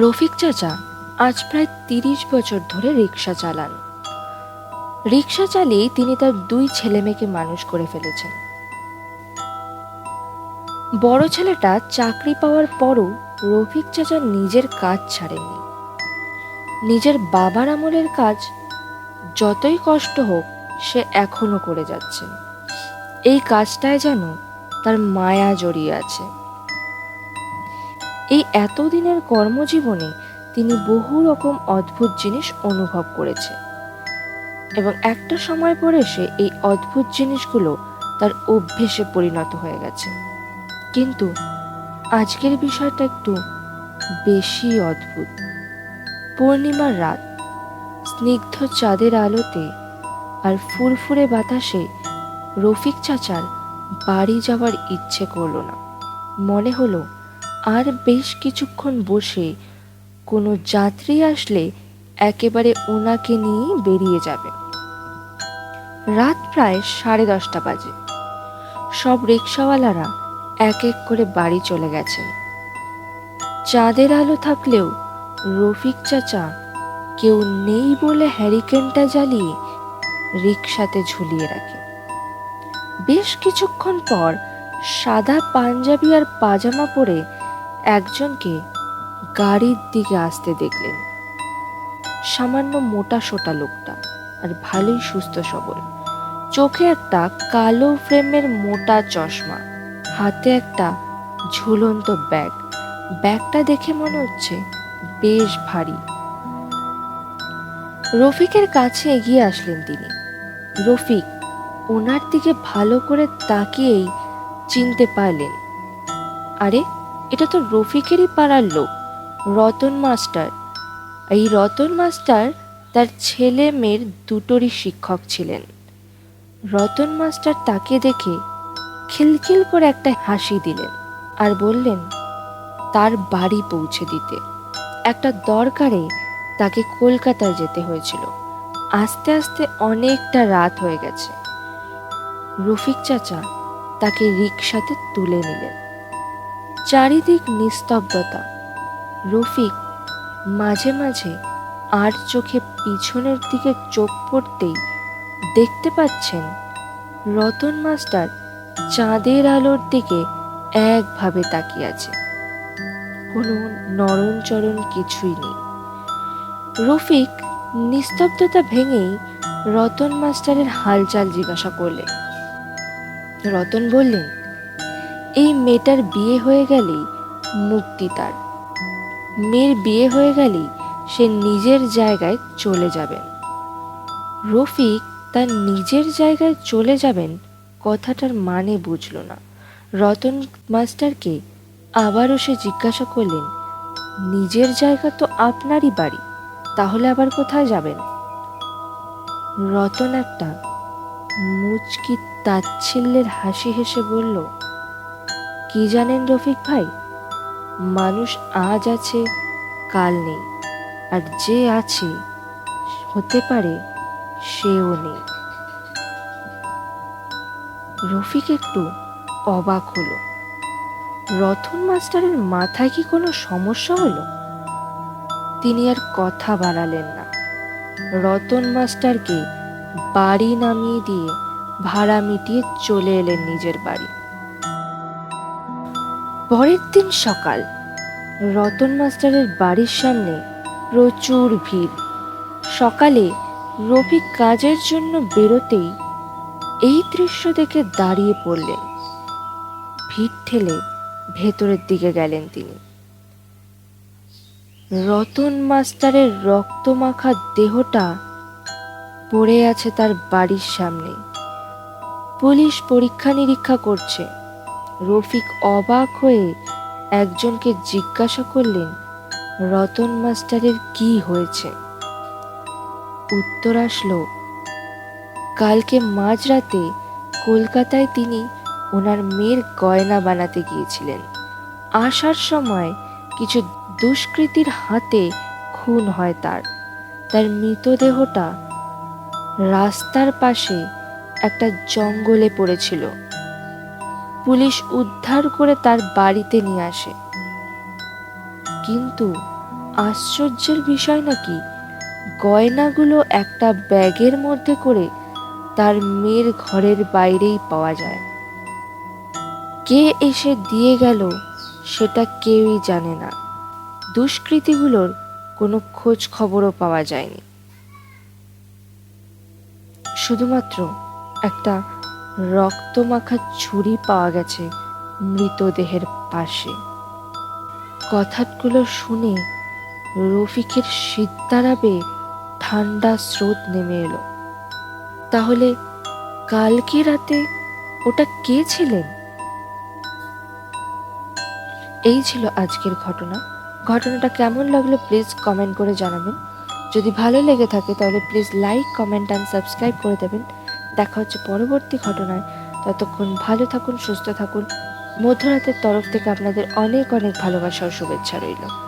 রফিক চাচা আজ প্রায় তিরিশ বছর ধরে রিক্সা চালান। রিক্সা চালিয়েই তিনি তার দুই ছেলে মেয়েকে মানুষ করে ফেলেছেন। বড় ছেলেটা চাকরি পাওয়ার পরও রফিক চাচা নিজের কাজ ছাড়েননি। নিজের বাবার আমলের কাজ যতই কষ্ট হোক সে এখনও করে যাচ্ছে। এই কাজটায় যেন তার মায়া জড়িয়ে আছে। এই এতদিনের কর্মজীবনে তিনি বহু রকম অদ্ভুত জিনিস অনুভব করেছে। এবং একটা সময় পরে সে এই অদ্ভুত জিনিসগুলো তার অভ্যেসে পরিণত হয়ে গেছে। কিন্তু আজকের বিষয়টা একটু বেশি অদ্ভুত। পূর্ণিমার রাত, স্নিগ্ধ চাঁদের আলোতে আর ফুরফুরে বাতাসে রফিক চাচার বাড়ি যাওয়ার ইচ্ছে করল না। মনে হলো আর বেশ কিছুক্ষণ বসে কোনো যাত্রী আসলে একেবারে ওনাকে নিয়েই বেরিয়ে যাবে। রাত প্রায় সাড়ে দশটা বাজে। সব রিক্সাওয়ালারা এক এক করে বাড়ি চলে গেছেন। চাঁদের আলো থাকলেও রফিক চাচা কেউ নেই বলে হ্যারিকেনটা জ্বালিয়ে রিক্সাতে ঝুলিয়ে রাখে। বেশ কিছুক্ষণ পর সাদা পাঞ্জাবি আর পাজামা পরে একজনকে গাড়ির দিকে আসতে দেখলেন। সামান্য মোটা সোটা লোকটা আর ভালোই সুস্থ সবল। চোখে একটা কালো ফ্রেমের মোটা চশমা, হাতে একটা ঝুলন্ত ব্যাগ। ব্যাগটা দেখে মনে হচ্ছে বেশ ভারী। রফিকের কাছে এগিয়ে আসলেন তিনি। রফিক ওনার দিকে ভালো করে তাকিয়েই চিনতে পারলেন। আরে এটা তো রফিকেরই পাড়ার লোক, রতন মাস্টার। এই রতন মাস্টার তার ছেলে মেয়ের দুটোরই শিক্ষক ছিলেন। রতন মাস্টার তাকে দেখে খিলখিল করে একটা হাসি দিলেন আর বললেন, তার বাড়ি পৌঁছে দিতে। একটা দরকারে তাকে কলকাতায় যেতে হয়েছিল। আস্তে আস্তে অনেকটা রাত হয়ে গেছে। রফিক চাচা তাকে রিকশাতে তুলে নিলেন। চারিদিক নিস্তব্ধতা। রফিক মাঝে মাঝে আর চোখে পিছনের দিকে চোখ পড়তেই দেখতে পাচ্ছেন রতন মাস্টার চাঁদের আলোর দিকে একভাবে তাকিয়ে আছে। কোনো নরণচরণ কিছুই নেই। রফিক নিস্তব্ধতা ভেঙেই রতন মাস্টারের হালচাল জিজ্ঞাসা করলেন। রতন বললেন এই মেয়েটার বিয়ে হয়ে গেলেই মুক্তি তার। মেয়ের বিয়ে হয়ে গেলেই সে নিজের জায়গায় চলে যাবেন। রফিক তার নিজের জায়গায় চলে যাবেন কথাটার মানে বুঝল না। রতন মাস্টারকে আবারও সে জিজ্ঞাসা করলেন, নিজের জায়গা তো আপনারই বাড়ি, তাহলে আবার কোথায় যাবেন? রতন একটা মুচকি তাচ্ছিল্যের হাসি হেসে বলল কি জানেন রফিক ভাই? মানুষ আজ আছে, কাল নেই, আর যে আছে, হতে পারে সেও নেই। রফিক একটু অবাক হলো। রতন মাস্টারের মাথায় কি কোনো সমস্যা হলো? তিনি আর কথা বাড়ালেন না। রতন মাস্টারকে বাড়ি নামিয়ে দিয়ে ভাড়া মিটিয়ে চলে এলেন নিজের বাড়ি। পরের দিন সকাল, রতন মাস্টারের বাড়ির সামনে প্রচুর ভিড়। সকালে রফিক কাজের জন্য বেরোতেই এই দৃশ্য দেখে দাঁড়িয়ে পড়লেন। ভিড় ঠেলে ভেতরের দিকে গেলেন তিনি। রতন মাস্টারের রক্তমাখা দেহটা পড়ে আছে তার বাড়ির সামনে। পুলিশ পরীক্ষা নিরীক্ষা করছে। রফিক অবাক হয়ে একজনকে জিজ্ঞাসা করলেন, রতন মাস্টারের কি হয়েছে? উত্তর আসলো, কালকে মাঝরাতে কলকাতায় তিনি ওনার মেয়ের গয়না বানাতে গিয়েছিলেন। আসার সময় কিছু দুষ্কৃতীর হাতে খুন হয় তার। তার মৃতদেহটা রাস্তার পাশে একটা জঙ্গলে পড়েছিল। পুলিশ উদ্ধার করে তার বাড়িতে নিয়ে আসে। কিন্তু আশ্চর্যের বিষয় নাকি? গয়নাগুলো একটা ব্যাগের মধ্যে করে তার মেয়ের ঘরের বাইরেই পাওয়া যায়। কে এসে দিয়ে গেল সেটা কেউই জানে না। দুষ্কৃতীগুলোর কোনো খোঁজ খবরও পাওয়া যায়নি। শুধুমাত্র একটা রক্তমাখা ছুরি পাওয়া গেছে মৃতদেহের পাশে। কথাগুলো শুনে রফিকের সিদ্ধারাবে ঠান্ডা স্রোত নেমে এলো। তাহলে কালকে রাতে ওটা কে ছিলেন? এই ছিল আজকের ঘটনা। ঘটনাটা কেমন লাগল প্লিজ কমেন্ট করে জানাবেন। যদি ভালো লেগে থাকে তাহলে please like comment and subscribe করে দেবেন। দেখা হচ্ছে পরবর্তী ঘটনায়। ততক্ষণ ভালো থাকুন, সুস্থ থাকুন। মধ্যরাতের তরফ থেকে আপনাদের অনেক অনেক ভালোবাসা ও শুভেচ্ছা রইল।